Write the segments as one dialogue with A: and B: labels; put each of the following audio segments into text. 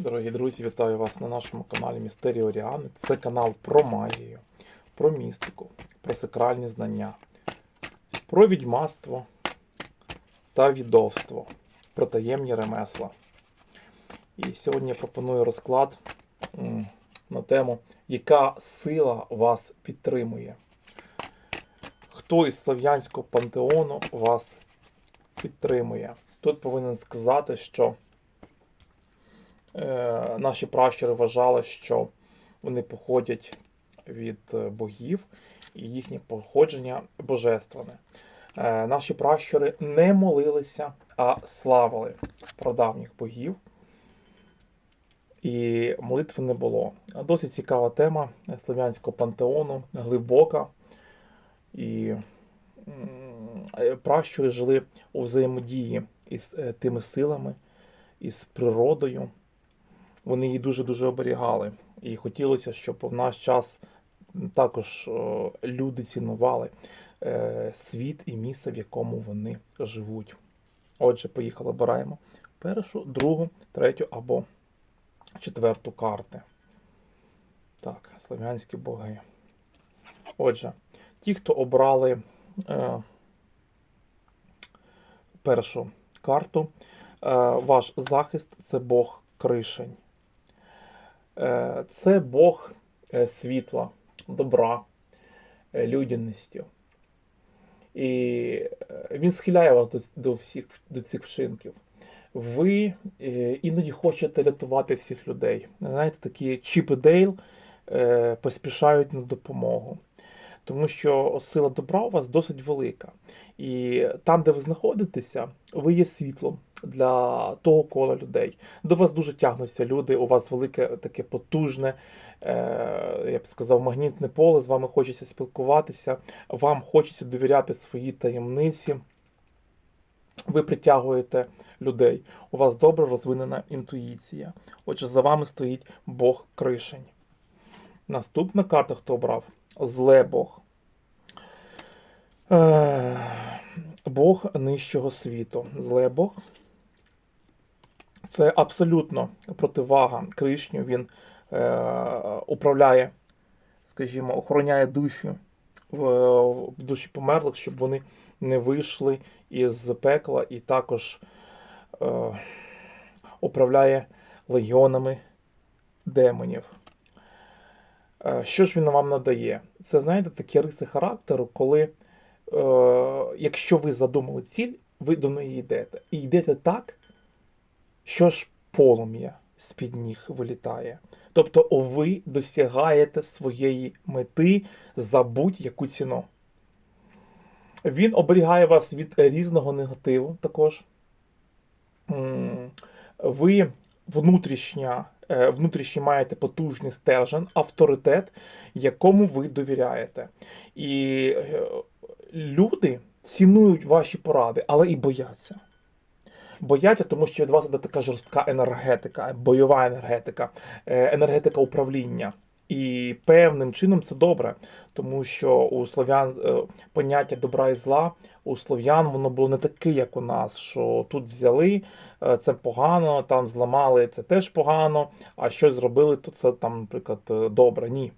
A: Дорогі друзі, вітаю вас на нашому каналі Містерії Оріани. Це канал про магію, про містику, про сакральні знання, про відьмаство та відовство, про таємні ремесла. І сьогодні я пропоную розклад на тему, яка сила вас підтримує. Хто із слав'янського пантеону вас підтримує? Тут повинен сказати, що наші пращури вважали, що вони походять від е, богів і їхнє походження божественне. Е, наші пращури не молилися, а славили прадавніх богів. І молитви не було. Досить цікава тема слав'янського пантеону, глибока. І е, пращури жили у взаємодії із е, тими силами, із природою. Вони її дуже-дуже оберігали. І хотілося, щоб в наш час також люди цінували е, світ і місце, в якому вони живуть. Отже, поїхали, обираємо першу, другу, третю або четверту карти. Так, слав'янські боги. Отже, ті, хто обрали е, першу карту, е, ваш захист це Бог Кришень. Е, це Бог е, світла, добра, е, людяності. І він схиляє вас до, до, всіх, до цих вчинків. Ви іноді хочете рятувати всіх людей. Знаєте, такі Чіп і Дейл поспішають на допомогу. Тому що сила добра у вас досить велика. І там, де ви знаходитеся, ви є світлом для того кола людей. До вас дуже тягнуться люди, у вас велике таке потужне, е, я б сказав, магнітне поле, з вами хочеться спілкуватися, вам хочеться довіряти свої таємниці. Ви притягуєте людей. У вас добре розвинена інтуїція. Отже, за вами стоїть Бог Кришень. Наступна карта, хто обрав? Зле Бог. Е, Бог нижчого світу. Зле Бог. Це абсолютно противага Кришню. Він е, управляє, скажімо, охороняє душі в, душі померлих, щоб вони не вийшли із пекла і також е, управляє легіонами демонів. Е, Що ж він вам надає? Це, знаєте, такі риси характеру, коли, якщо ви задумали ціль, ви до неї йдете. І йдете так, що ж полум'я з-під ніг вилітає. Тобто ви досягаєте своєї мети за будь-яку ціну. Він оберігає вас від різного негативу також. Ви внутрішня, е, маєте потужний стержень, авторитет, якому ви довіряєте. І е, люди цінують ваші поради, але і бояться. Бояться, тому що від вас іде така жорстка енергетика, бойова енергетика, е, енергетика управління. І певним чином це добре, тому що у слов'ян е, поняття добра і зла у слов'ян воно було не таке, як у нас, що тут взяли, е, це погано, там зламали, це теж погано, а щось зробили, то це там, наприклад, добре. Ні.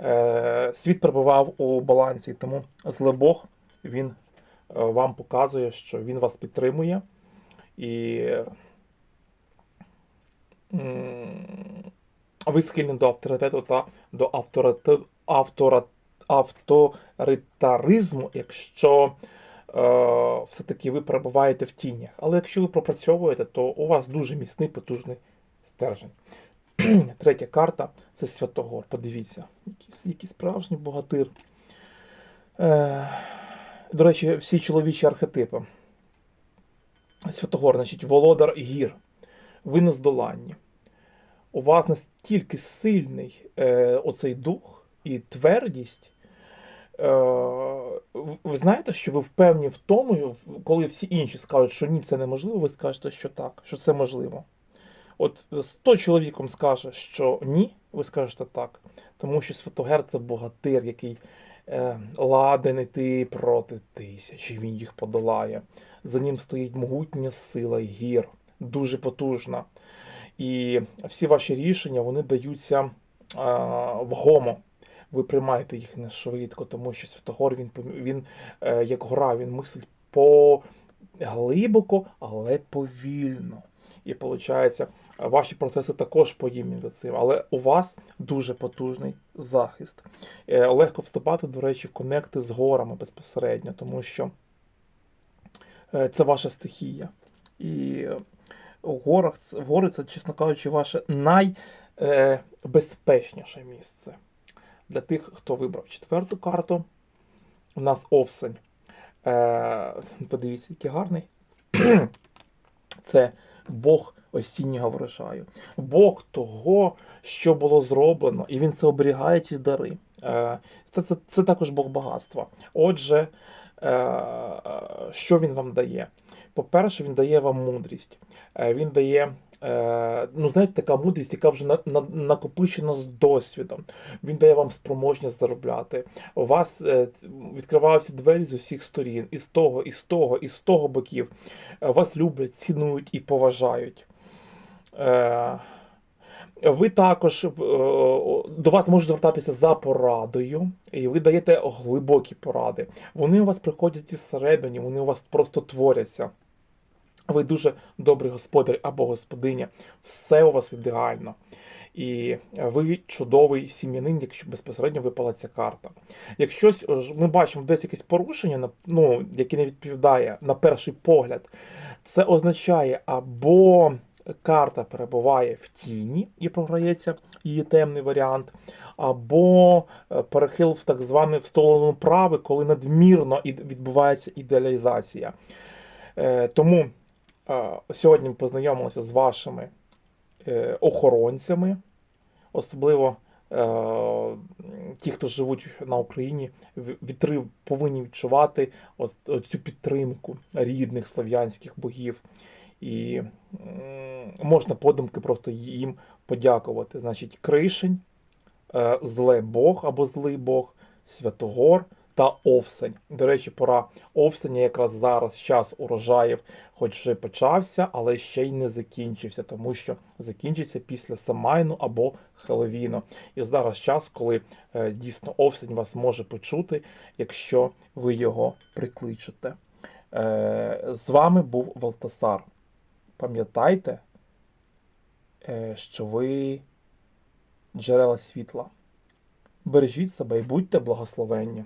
A: Е, Світ перебував у балансі, тому зле Бог він е, вам показує, що він вас підтримує. І ви схильні до авторитету та до авторитет, автора, авторитаризму, якщо е, все-таки ви перебуваєте в тінях. Але якщо ви пропрацьовуєте, то у вас дуже міцний, потужний стержень. Третя карта це Святогор. Подивіться, який, справжній богатир. Е, до речі, всі чоловічі архетипи. Святогор, значить, володар гір. Ви нездоланні. У вас настільки сильний е, оцей дух і твердість. Е, ви знаєте, що ви впевнені в тому, коли всі інші скажуть, що ні, це неможливо, ви скажете, що так, що це можливо. От 100 чоловіком скаже, що ні, ви скажете так. Тому що Святогер це богатир, який е, ладен іти проти тисячі, він їх подолає. За ним стоїть могутня сила гір, дуже потужна. І всі ваші рішення вони даються е, вагомо. Ви приймаєте їх не швидко, тому що Святогор він, він е, як гора, він мислить по глибоко, але повільно. І виходить, ваші процеси також подібні до цим, але у вас дуже потужний захист. Е, Легко вступати, до речі, в конекти з горами безпосередньо, тому що е, це ваша стихія. І е, у горах, в гори це, чесно кажучи, ваше найбезпечніше місце. Для тих, хто вибрав четверту карту, у нас овсень. Е, подивіться, який гарний. Це Бог осіннього врожаю. Бог того, що було зроблено, і він це оберігає ті дари. Е, Це, це, це також Бог багатства. Отже, е, що він вам дає? По-перше, він дає вам мудрість. Е, Він дає, е, ну, знаєте, така мудрість, яка вже на, на, накопичена з досвідом. Він дає вам спроможність заробляти. У вас е, відкриваються двері з усіх сторін, і з того, і з того, і з того боків. Е, Вас люблять, цінують і поважають. Е, Ви також е, до вас можуть звертатися за порадою, і ви даєте глибокі поради. Вони у вас приходять із середини, вони у вас просто творяться. Ви дуже добрий господар або господиня. Все у вас ідеально. І ви чудовий сім'янин, якщо безпосередньо випала ця карта. Якщо ми бачимо десь якесь порушення, ну, яке не відповідає на перший погляд, це означає або карта перебуває в тіні і програється її темний варіант, або е, перехил в так зване в сторону прави, коли надмірно відбувається ідеалізація. Е, Тому е, сьогодні ми познайомилися з вашими е, охоронцями, особливо е, ті, хто живуть на Україні, вітри повинні відчувати ось цю підтримку рідних слов'янських богів. І можна подумки просто їм подякувати. Значить, Кришень, е, зле Бог або злий Бог, Святогор та Овсень. До речі, пора Овсеня якраз зараз час урожаїв, хоч вже почався, але ще й не закінчився, тому що закінчиться після Самайну або Хеловіну. І зараз час, коли е, дійсно Овсень вас може почути, якщо ви його прикличете. Е, з вами був Валтасар. Пам'ятайте, е, що ви джерела світла. Бережіть себе і будьте благословенні.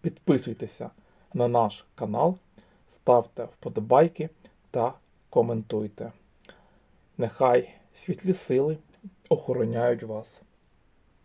A: Підписуйтеся на наш канал, ставте вподобайки та коментуйте. Нехай світлі сили охороняють вас.